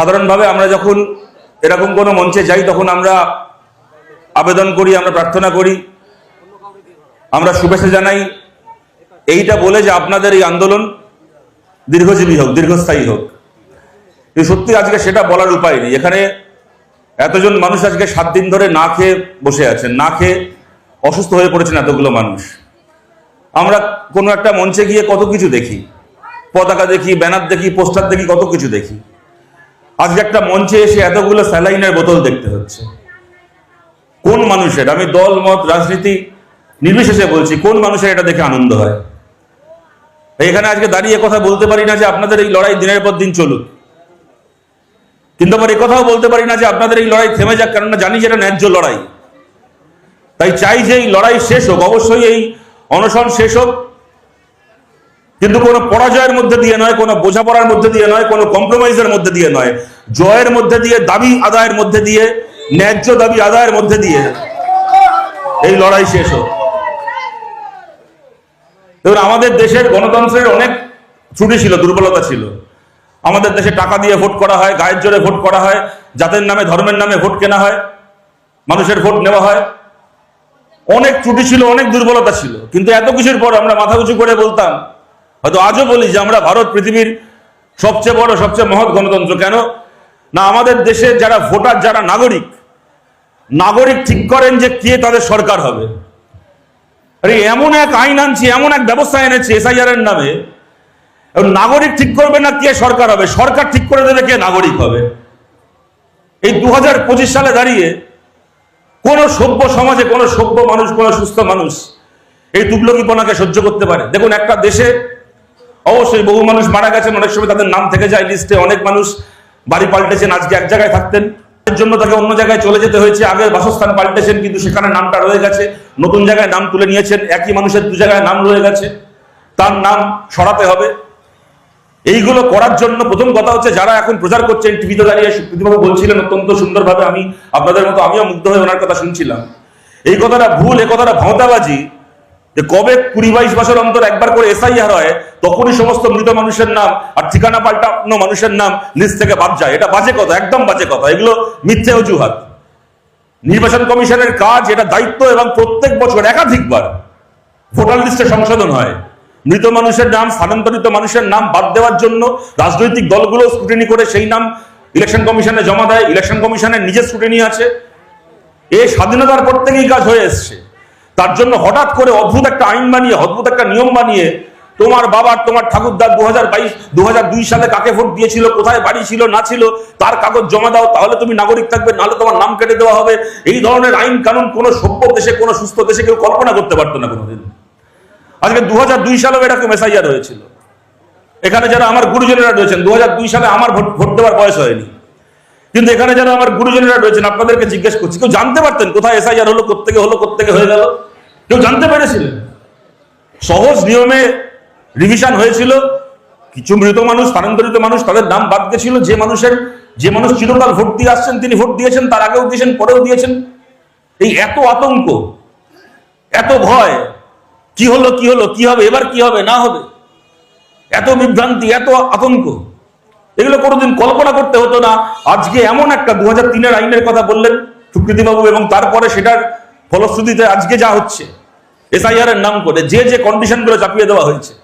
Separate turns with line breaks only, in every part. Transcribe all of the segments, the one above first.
সাধারণভাবে আমরা যখন এরকম কোনো মঞ্চে যাই, তখন আমরা আবেদন করি, আমরা প্রার্থনা করি, আমরা শুভেচ্ছা জানাই। এইটা বলে যে আপনাদের এই আন্দোলন দীর্ঘজীবী হোক, দীর্ঘস্থায়ী হোক। কিন্তু সত্যি আজকে সেটা বলার উপায় নেই। এখানে এতজন মানুষ আজকে সাত দিন ধরে না খেয়ে বসে আছেন, না খেয়ে অসুস্থ হয়ে পড়েছেন এতগুলো মানুষ। আমরা কোনো একটা মঞ্চে গিয়ে কত কিছু দেখি। পতাকা দেখি, ব্যানার দেখি, পোস্টার দেখি, কত কিছু দেখি। আজকে একটা মঞ্চে এসে এতগুলো স্যালাইনের বোতল দেখতে হচ্ছে। কোন মানুষের? আমি দল, মত, রাজনীতি নির্বিশেষে বলছি, কোন মানুষের এটা দেখে আনন্দ হয়? এখানে আজকে দাঁড়িয়ে কথা বলতে পারি না যে আপনাদের এই লড়াই দিনের পর দিন চলুক। কিন্তু আবার কথাও বলতে পারি না যে আপনাদের এই লড়াই থেমে যাক, কেননা জানি যে এটা ন্যায্য লড়াই। তাই চাই যে এই লড়াই শেষ হোক, অবশ্যই এই অনশন শেষ হোক। কিন্তু কোনো পরাজয়ের মধ্যে দিয়ে নয়, কোনো বোঝাপড়ার মধ্যে দিয়ে নয়, কোনো কম্প্রোমাইজের মধ্যে দিয়ে নয়। জয়ের মধ্যে দিয়ে, দাবি আদায়ের মধ্যে দিয়ে, ন্যায্য দাবি আদায়ের মধ্যে দিয়ে এই লড়াই শেষ হোক। দেখুন আমাদের দেশের গণতন্ত্রের অনেক ত্রুটি ছিল, দুর্বলতা ছিল। আমাদের দেশে টাকা দিয়ে ভোট করা হয়, গায়ের জোরে ভোট করা হয়, জাতের নামে, ধর্মের নামে ভোট কেনা হয়, মানুষের ভোট নেওয়া হয়। অনেক ত্রুটি ছিল, অনেক দুর্বলতা ছিল। কিন্তু এত কিছুর পর আমরা মাথা উঁচু করে বলতাম হয়তো আজও বলি যে আমরা ভারত পৃথিবীর সবচেয়ে বড়, সবচেয়ে মহৎ গণতন্ত্র। কেন? না, আমাদের দেশের যারা ভোটার, যারা নাগরিক নাগরিক ঠিক করেন যে কে তাদের সরকার হবে। আরে, এমন এক আইন আনছি, এমন এক ব্যবস্থা এনেছে এসআইআর এর নামে নাগরিক ঠিক করবে না কে সরকার হবে, সরকার ঠিক করে দেবে কে নাগরিক হবে। এই দু পঁচিশ সালে দাঁড়িয়ে কোন সভ্য সমাজে, কোন সভ্য মানুষ, কোন সুস্থ মানুষ এই তুগলকিপনাকে সহ্য করতে পারে। দেখুন, একটা দেশে অবশ্যই বহু মানুষ মারা গেছেন, অনেক সময় তাদের নাম থেকে যায় লিস্টে অনেক মানুষ বাড়ি পাল্টেছেন, আজকে এক জায়গায় থাকতেন। এর জন্য তাকে অন্য জায়গায় চলে যেতে হয়েছে, আগে বাসস্থান পাল্টেছেন, কিন্তু সেখানে নামটা রয়ে গেছে। নতুন জায়গায় নাম তুলে নিয়েছেন, একই মানুষের দু জায়গায় নাম রয়ে গেছে। তার নাম সরাতে হবে। এইগুলো করার জন্য প্রথম কথা হচ্ছে, যারা এখন প্রচার করছেন টিভিতে দাঁড়িয়ে সুপ্রীতিবাবু বলছিলেন অত্যন্ত সুন্দরভাবে, আমি আপনাদের মতো, আমিও মুগ্ধ হয়ে ওনার কথা শুনছিলাম। এই কথাটা ভুল এ কথাটা ভাঁওতাবাজি। যে কবে কুড়ি বাইশ বছর অন্তর একবার করে এসআইআর হয়, তখনই সমস্ত মৃত মানুষের নাম আর ঠিকানা পাল্টানো মানুষের নাম লিস্ট থেকে বাদ যায়। এটা বাজে কথা, একদম বাজে কথা। এগুলো মিথ্যে অজুহাত। নির্বাচন কমিশনের কাজ, এটা দায়িত্ব এবং প্রত্যেক বছর, একাধিকবার ভোটার লিস্টে সংশোধন হয়। মৃত মানুষের নাম, স্থানান্তরিত মানুষের নাম বাদ দেওয়ার জন্য রাজনৈতিক দলগুলো স্ক্রুটিনি করে সেই নাম ইলেকশন কমিশনে জমা দেয়। ইলেকশন কমিশনের নিজের স্ক্রুটিনি আছে। এই স্বাধীনতার পর থেকেই কাজ হয়ে এসছে। তার জন্য হঠাৎ করে অদ্ভুত একটা আইন বানিয়ে, অদ্ভুত একটা নিয়ম বানিয়ে তোমার বাবার, তোমার ঠাকুরদার দু হাজার বাইশ দু হাজার দুই সালে কাকে ভোট দিয়েছিল, কোথায় বাড়ি ছিল, না ছিল, তার কাগজ জমা দাও, তাহলে তুমি নাগরিক থাকবে, নাহলে তোমার নাম কেটে দেওয়া হবে। এই ধরনের আইন কানুন কোনো সভ্য দেশে, কোনো সুস্থ দেশে কেউ কল্পনা করতে পারতো না কোনোদিন। আজকে দু হাজার দুই সালেও এরকম এসআইআর হয়েছিল। এখানে যারা আমার গুরুজনেরা রয়েছেন দু হাজার দুই সালে আমার ভোট ভোট দেওয়ার বয়স হয়নি। কিন্তু এখানে যারা আমার গুরুজনেরা রয়েছেন, আপনাদেরকে জিজ্ঞেস করছি, কেউ জানতে পারতেন কোথায় এসআইআর হলো, কোত্থেকে হলো, কোত্থেকে হয়ে গেল? কেউ জানতে পেরেছিলেন সহজ নিয়মে রিভিশন হয়েছিল। কিছু মৃত মানুষ, স্থানান্তরিত মানুষ, তাদের নাম বাদ গেছিল। যে মানুষের, যে মানুষ চিরকাল ভোট দিয়ে আসছেন, তিনি ভোট দিয়েছেন, তার আগেও দিয়েছেন, পরেও দিয়েছেন। এই এত আতঙ্ক, এত ভয়, কি হলো কি হলো, কি হবে, এবার কি হবে, না হবে, এত বিভ্রান্তি, এত আতঙ্ক, এগুলো কোনোদিন কল্পনা করতে হতো না। আজকে এমন একটা দু হাজার তিনের আইনের কথা বললেন সুকৃতিবাবু এবং তারপরে সেটার ফলশ্রুতিতে আজকে যা হচ্ছে। এসআইআর এর নাম করে যে যে কন্ডিশনগুলো চাপিয়ে দেওয়া হয়েছে।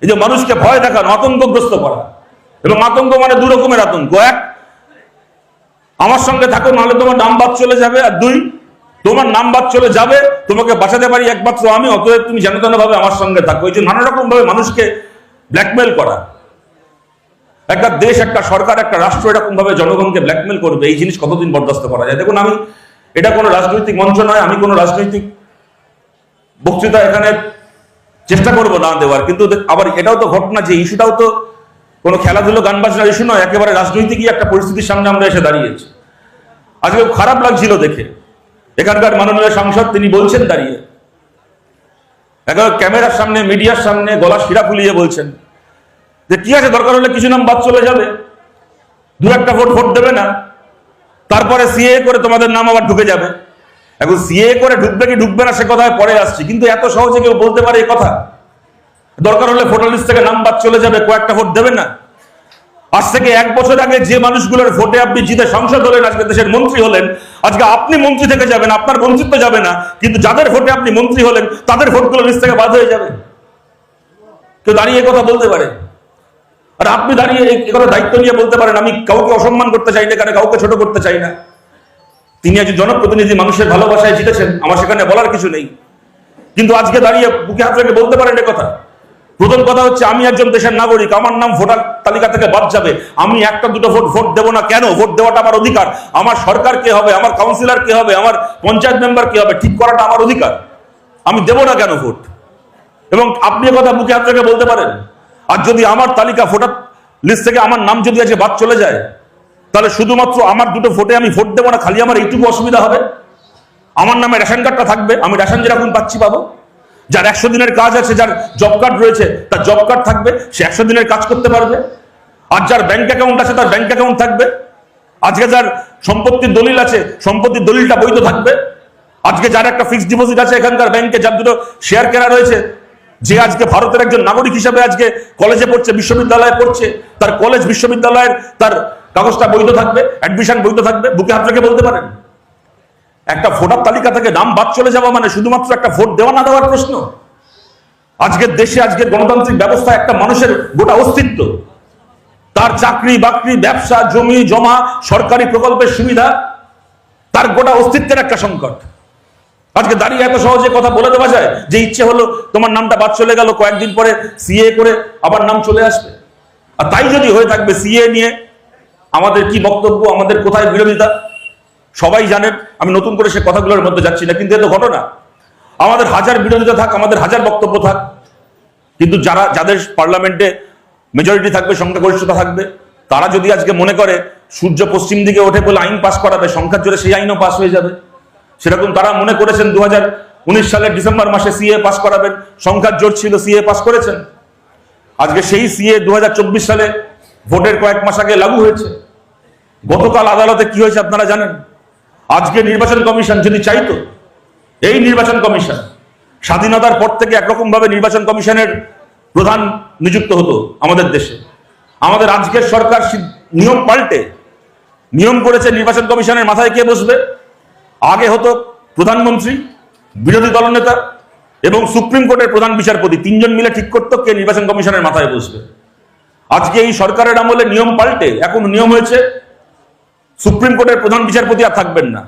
এই যে মানুষকে ভয় দেখানো, আতঙ্কগ্রস্ত করা। এবং আতঙ্ক মানে দু রকমের আতঙ্ক। এক, আমার সঙ্গে থাকো, নাহলে তোমার নাম বাদ চলে যাবে। আর দুই, তোমার নাম বাদ চলে যাবে, তোমাকে বাঁচাতে পারি একমাত্র আমি, অতএব তুমি যেন ভাবে আমার সঙ্গে থাকো। এই যে নানা রকম ভাবে মানুষকে ব্ল্যাকমেল করা। একটা দেশ, একটা সরকার, একটা রাষ্ট্র এরকম ভাবে জনগণকে ব্ল্যাকমেল করবে। এই জিনিস কতদিন বরদাস্ত করা যায়? দেখুন, আমি, এটা কোনো রাজনৈতিক মঞ্চ নয়, আমি কোনো রাজনৈতিক বক্তৃতা এখানে চেষ্টা করব না দেওয়ার, কিন্তু আবার এটাও তো ঘটনা যে ইস্যুটাও তো কোনো খেলাধুলো গান বাজনার ইস্যু নয়, একেবারে রাজনৈতিকই একটা পরিস্থিতির সামনে আমরা এসে দাঁড়িয়েছি। আজকে খারাপ লাগছিল দেখে। এখানকার মাননীয় সাংসদ তিনি বলছেন দাঁড়িয়ে। একেবারে ক্যামেরার সামনে, মিডিয়ার সামনে, গলা শিরা ফুলিয়ে বলছেন যে, কি আছে, দরকার হলে কিছু নাম বাদ চলে যাবে। দু একটা ভোট ভোট দেবে না। তারপরে সিএ করে তোমাদের নাম আবার ঢুকে যাবে। এখন সিএ করে ঢুকবে কি ঢুকবে না সে কথায় পরে আসছি। কিন্তু এত সহজে কেউ বলতে পারে এই কথা। দরকার হলে ভোটার লিস্ট থেকে নাম বাদ চলে যাবে, কয়েকটা ভোট দেবে না। আজ থেকে এক বছর আগে যে মানুষগুলোর ভোটে আপনি জিতে সংসদ হলেন, আজকে দেশের মন্ত্রী হলেন, আজকে আপনি মন্ত্রী থেকে যাবেন, আপনার মন্ত্রিত্ব যাবে না, কিন্তু যাদের ভোটে আপনি মন্ত্রী হলেন, তাদের ভোটগুলো লিস্ট থেকে বাদ হয়ে যাবে। কেউ দাঁড়িয়ে কথা বলতে পারে? আর আপনি দাঁড়িয়ে এই কথা দায়িত্ব নিয়ে বলতে পারেন, আমি কাউকে অসম্মান করতে চাই না এখানে কাউকে ছোট করতে চাই না। তিনি একজন জনপ্রতিনিধি, মানুষের ভালোবাসায় জিতেছেন। আমার সেখানে বলার কিছু নেই। কিন্তু আজকে দাঁড়িয়ে বুকে হাত রেখে বলতে পারেন কথা। প্রথম কথা হচ্ছে, আমি একজন দেশের নাগরিক, আমার নাম ভোটার তালিকা থেকে বাদ যাবে। আমি একটা, দুটো ভোট ভোট দেবো না কেন? ভোট দেওয়াটা আমার অধিকার। আমার সরকার কে হবে? আমার কাউন্সিলর কে হবে? আমার পঞ্চায়েত মেম্বার কে হবে? ঠিক করাটা আমার অধিকার। আমি দেবো না কেন ভোট? এবং আপনি কথা মুখে হাত রেখে বলতে পারেন। আর যদি আমার তালিকা ভোটার লিস্ট থেকে আমার নাম যদি আজকে বাদ চলে যায় তাহলে শুধুমাত্র আমার দুটো ভোটে আমি ভোট দেবো না, খালি আমার এইটুকু অসুবিধা হবে? আমার নামে রেশন কার্ডটা থাকবে, আমি রেশন যেরকম পাচ্ছি পাবো। যার একশো দিনের কাজ আছে, যার জব কার্ড রয়েছে, তার জব কার্ড থাকবে, সে একশো দিনের কাজ করতে পারবে। আর যার ব্যাংক অ্যাকাউন্ট আছে, তার ব্যাংক অ্যাকাউন্ট থাকবে। আজকে যার সম্পত্তির দলিল আছে, সম্পত্তির দলিলটা বৈধ থাকবে। আজকে যার একটা ফিক্সড ডিপোজিট আছে এখানকার ব্যাংকে যার দুটো শেয়ার কেনা রয়েছে, যে আজকে ভারতের একজন নাগরিক হিসাবে আজকে কলেজে পড়ছে, বিশ্ববিদ্যালয়ে পড়ছে, তার কলেজ বিশ্ববিদ্যালয়ের তার কাগজটা বৈধ থাকবে অ্যাডমিশন বৈধ থাকবে, বুকে হাত রেখে বলতে পারেন। একটা ভোটার তালিকা থেকে নাম বাদ চলে যাওয়া মানে শুধুমাত্র একটা ভোট দেওয়া না দেওয়ার প্রশ্ন। আজকের দেশে আজকের গণতান্ত্রিক ব্যবস্থা একটা মানুষের গোটা অস্তিত্ব। তার চাকরি, বাকরি, ব্যবসা, জমি, জমা, সরকারি প্রকল্পের সুবিধা, তার গোটা অস্তিত্বের একটা সংকট। আজকে দাঁড়িয়ে এত সহজে কথা বলে দেওয়া যায় যে ইচ্ছে হলো তোমার নামটা বাদ চলে গেল, কয়েকদিন পরে সিএ করে আবার নাম চলে আসবে। আর তাই যদি হয়ে থাকবে সিএ নিয়ে আমাদের কি বক্তব্য, আমাদের কোথায় বিরোধিতা? সবাই জানেন, আমি নতুন করে সে কথাগুলোর মধ্যে যাচ্ছি না, কিন্তু এ তো ঘটনা। আমাদের হাজার বিরোধিতা থাক, আমাদের হাজার বক্তব্য থাক, কিন্তু যারা, যাদের পার্লামেন্টে মেজরিটি থাকবে, সংখ্যাগরিষ্ঠতা থাকবে, তারা যদি আজকে মনে করে, সূর্য পশ্চিম দিকে ওঠে বলে আইন পাস করাবে, সংখ্যার জোরে সেই আইনও পাস হয়ে যাবে। সেরকম তারা মনে করেছেন দু হাজার উনিশ সালের ডিসেম্বর মাসে সিএ পাস করাবেন, সংখ্যার জোর ছিল, সিএ পাস করেছেন। আজকে সেই সিএ দু হাজার চব্বিশ সালে ভোটের কয়েক মাস আগে লাগু হয়েছে। গতকাল আদালতে কি হয়েছে আপনারা জানেন? আজকে নির্বাচন কমিশন যদি চাইতো এই নির্বাচন কমিশন স্বাধীনতার পর থেকে একরকম ভাবে নির্বাচন কমিশনের প্রধান নিযুক্ত হতো আমাদের দেশে। আমাদের আজকের সরকার নিয়ম পাল্টে, নিয়ম করেছে নির্বাচন কমিশনের মাথায় কে বসবে? আগে হতো প্রধানমন্ত্রী, বিরোধী দলনেতা এবং সুপ্রিম কোর্টের প্রধান বিচারপতি। তিনজন মিলে ঠিক করতো কে নির্বাচন কমিশনের মাথায় বসবে। আজকে এই সরকারের আমলে নিয়ম পাল্টে, এখন নিয়ম হয়েছে সুপ্রিম কোর্টের প্রধান বিচারপতি আর থাকবেন না।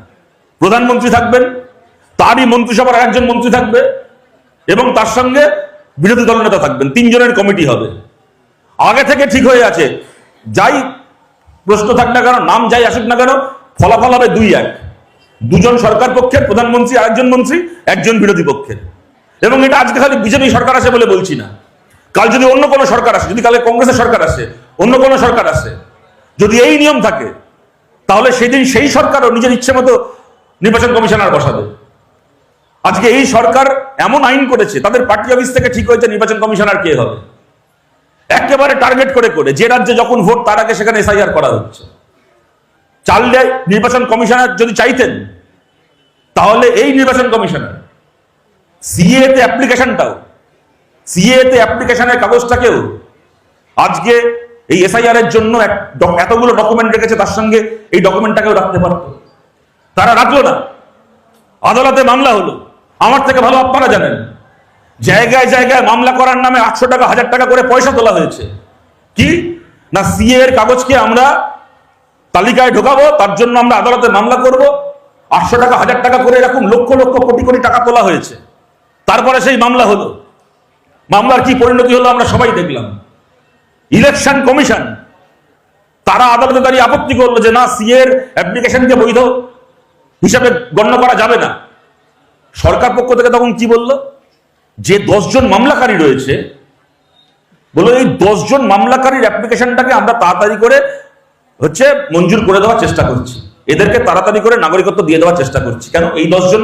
প্রধানমন্ত্রী থাকবেন, তারই মন্ত্রিসভার একজন মন্ত্রী থাকবে, এবং তার সঙ্গে বিরোধী দলনেতা থাকবেন। তিনজনের কমিটি হবে। আগে থেকে ঠিক হয়ে আছে। যাই প্রশ্ন থাক না কেন, নাম যাই আসুক না কেন, ফলাফল হবে দুই এক। দুজন সরকার পক্ষের, প্রধানমন্ত্রী, আরেকজন মন্ত্রী, একজন বিরোধী পক্ষের। এবং এটা আজকে খালি বিজেপি সরকার আছে বলে বলছি না। কাল যদি অন্য কোনো সরকার আসে, যদি কালে কংগ্রেসের সরকার আসে, অন্য কোনো সরকার আসে, যদি এই নিয়ম থাকে তাহলে সেদিন সেই সরকারও নিজের ইচ্ছে মতো নির্বাচন কমিশনার বসাবে। আজকে এই সরকার এমন আইন করেছে, তাদের পার্টি অফিস থেকে ঠিক হয়েছে নির্বাচন কমিশনার কে হবে। একেবারে টার্গেট করে করে, যে রাজ্যে যখন ভোট, তার আগে সেখানে এসআইআর করা হচ্ছে। চাললে নির্বাচন কমিশনার যদি চাইতেন, তাহলে এই নির্বাচন কমিশনার সিএ তে অ্যাপ্লিকেশনটাও সিএ তে অ্যাপ্লিকেশনের কাগজটাকেও আজকে এই এসআইআর এর জন্য এতগুলো ডকুমেন্ট রেখেছে, তার সঙ্গে এই ডকুমেন্টটাকেও রাখতে পারতো। তারা রাখল না। আদালতে মামলা হলো। আমার থেকে ভালো আপনারা জানেন। জায়গায় জায়গায় মামলা করার নামে আটশো টাকা, হাজার টাকা করে পয়সা তোলা হয়েছে। কি? না সিএ এর কাগজকে আমরা তালিকায় ঢোকাবো, তার জন্য আমরা আদালতে মামলা করব। আটশো টাকা, হাজার টাকা করে এরকম লক্ষ লক্ষ কোটি কোটি টাকা তোলা হয়েছে। তারপরে সেই মামলা হলো। মামলার কি পরিণতি হলো আমরা সবাই দেখলাম। ইলেকশন কমিশন, তারা আদালতে দাঁড়িয়ে আপত্তি করল যে না সিএর অ্যাপ্লিকেশনকে বৈধ হিসাবে গণ্য করা যাবে না। সরকার পক্ষ থেকে তখন কি বলল? যে দশজন মামলাকারী রয়েছে বলো এই দশজন মামলাকারীর অ্যাপ্লিকেশনটাকে আমরা তাড়াতাড়ি করে হচ্ছে মঞ্জুর করে দেওয়ার চেষ্টা করছি। এদেরকে তাড়াতাড়ি করে নাগরিকত্ব দিয়ে দেওয়ার চেষ্টা করছি। কেন এই দশজন?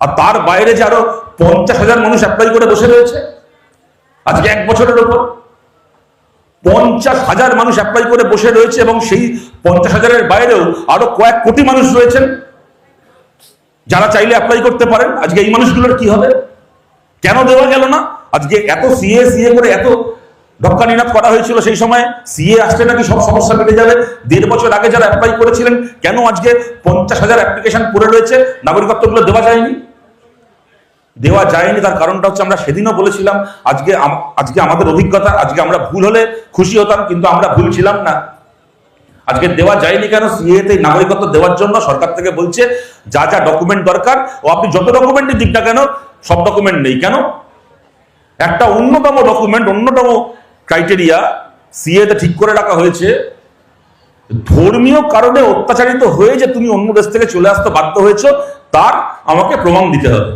আর তার বাইরে যে আরও পঞ্চাশ হাজার মানুষ অ্যাপ্লাই করে বসে রয়েছে, আজকে এক বছরের ওপর পঞ্চাশ হাজার মানুষ অ্যাপ্লাই করে বসে রয়েছে এবং সেই পঞ্চাশ হাজারের বাইরেও আরও কয়েক কোটি মানুষ রয়েছেন। যারা চাইলে অ্যাপ্লাই করতে পারেন। আজকে এই মানুষগুলোর কি হবে? কেন দেওয়া গেল না? আজকে এত সিএ সিএ করে এত ঢক্কানিনাথ করা হয়েছিল সেই সময়। সিএ আসলে নাকি সব সমস্যা মিটে যাবে। দেড় বছর আগে যারা অ্যাপ্লাই করেছিলেন, কেন আজকে পঞ্চাশ হাজার অ্যাপ্লিকেশন পড়ে রয়েছে? নাগরিকত্বগুলো দেওয়া যায়নি। দেওয়া যায়নি, তার কারণটা হচ্ছে আমরা সেদিনও বলেছিলাম, আজকে আজকে আমাদের অভিজ্ঞতা, আজকে আমরা ভুল হলে খুশি হতাম, কিন্তু আমরা ভুল ছিলাম না। আজকে দেওয়া যায়নি কেন? সিএতে নাগরিকত্ব দেওয়ার জন্য সরকার থেকে বলছে, যা যা ডকুমেন্ট দরকার, ও আপনি যত ডকুমেন্টই দিক না কেন, সব ডকুমেন্ট নেই। কেন? একটা অন্যতম ডকুমেন্ট অন্যতম ক্রাইটেরিয়া সিএতে ঠিক করে রাখা হয়েছে। ধর্মীয় কারণে অত্যাচারিত হয়ে যে তুমি অন্য দেশ থেকে চলে আসতে বাধ্য হয়েছো, তার আমাকে প্রমাণ দিতে হবে।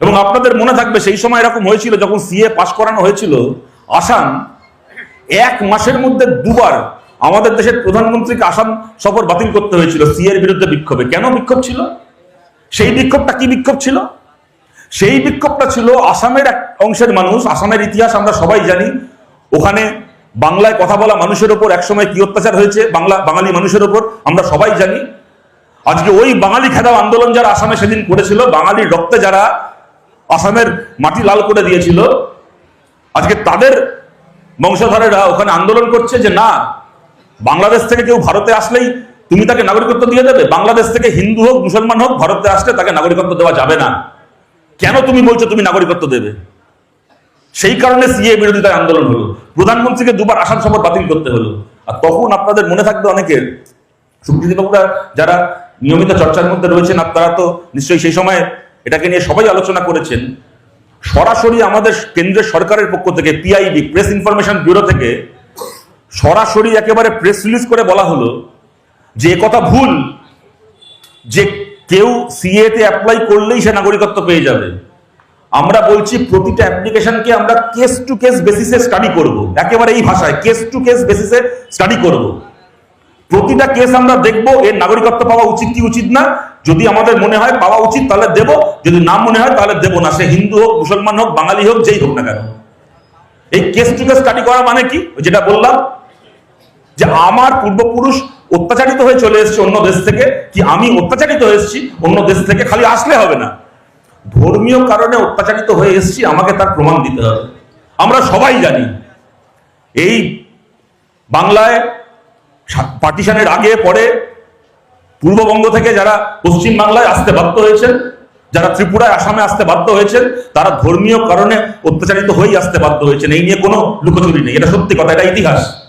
এবং আপনাদের মনে থাকবে সেই সময় এরকম হয়েছিল, যখন সিএ পাশ করানো হয়েছিল, আসাম এক মাসের মধ্যে দুবার আমাদের দেশের প্রধানমন্ত্রীকে আসাম সফর বাতিল করতে হয়েছিল সিএর বিরুদ্ধে বিক্ষোভে। কেন বিক্ষোভ ছিল? সেই বিক্ষোভটা কি বিক্ষোভ ছিল? সেই বিক্ষোভটা ছিল আসামের এক অংশের মানুষ, আসামের ইতিহাস আমরা সবাই জানি, ওখানে বাংলায় কথা বলা মানুষের ওপর, একসময় কি অত্যাচার হয়েছে, বাংলা, বাঙালি মানুষের ওপর, আমরা সবাই জানি। আজকে ওই বাঙালি খেদাও আন্দোলন যারা আসামে সেদিন করেছিল, বাঙালির রক্তে যারা আসামের মাটি লাল করে দিয়েছিল। আজকে তাদের বংশধরেরা ওখানে আন্দোলন করছে যে, না, বাংলাদেশ থেকে কেউ ভারতে আসলেই তুমি তাকে নাগরিকত্ব দিয়ে দেবে। বাংলাদেশ থেকে হিন্দু হোক, মুসলমান হোক, ভারতে আসলে তাকে নাগরিকত্ব দেওয়া যাবে না। কেন তুমি বলছো তুমি নাগরিকত্ব দেবে? সেই কারণে সিএ বিরোধিতায় আন্দোলন হলো। প্রধানমন্ত্রীকে দুবার আসাম সফর বাতিল করতে হলো। আর তখন আপনাদের মনে থাকবে অনেকের সুপ্রীতিবাবুরা যারা নিয়মিত চর্চার মধ্যে রয়েছেন, আপনারা তো নিশ্চয়ই সেই সময় এটাকে নিয়ে সবাই আলোচনা করেছেন। সরাসরি আমাদের কেন্দ্রের সরকারের পক্ষ থেকে পিআইবি প্রেস ইনফরমেশন ব্যুরো থেকে সরাসরি একেবারে প্রেস রিলিজ করে বলা হলো যে কথা ভুল, যে কেউ সিএতে অ্যাপ্লাই করলেই সে নাগরিকত্ব পেয়ে যাবে। আমরা বলছি প্রতিটা অ্যাপ্লিকেশনকে আমরা কেস টু কেস বেসিসে স্টাডি করব। একেবারে এই ভাষায় কেস টু কেস বেসিসে স্টাডি করব। প্রতিটা কেস আমরা দেখব, এর নাগরিকত্ব পাওয়া উচিত কি উচিত না? যদি আমাদের মনে হয় পাওয়া উচিত, তাহলে দেব। যদি না মনে হয়, তাহলে দেব না। সে হিন্দু হোক, মুসলমান হোক, বাঙালি হোক, যেই হোক না কেন। এই কেস টু কেস স্টাডি করা মানে কি? যেটা বললাম, যে আমার পূর্বপুরুষ অত্যাচারিত হয়ে চলে এসেছে অন্য দেশ থেকে। কি আমি অত্যাচারিত হয়েছি অন্য দেশ থেকে খালি আসলে হবে না। ধর্মীয় কারণে অত্যাচারিত হয়ে এসেছি, আমাকে তার প্রমাণ দিতে হবে। আমরা সবাই জানি, এই বাংলায় পার্টিশনের আগে, পরে পূর্ববঙ্গ থেকে যারা পশ্চিমবাংলায় আসতে বাধ্য হয়েছেন, যারা ত্রিপুরায়, আসামে আসতে বাধ্য হয়েছেন, তারা ধর্মীয় কারণে অত্যাচারিত হয়েই আসতে বাধ্য হয়েছেন। এই নিয়ে কোনো লুকোচুরি নেই। এটা সত্যি কথা, এটা ইতিহাস।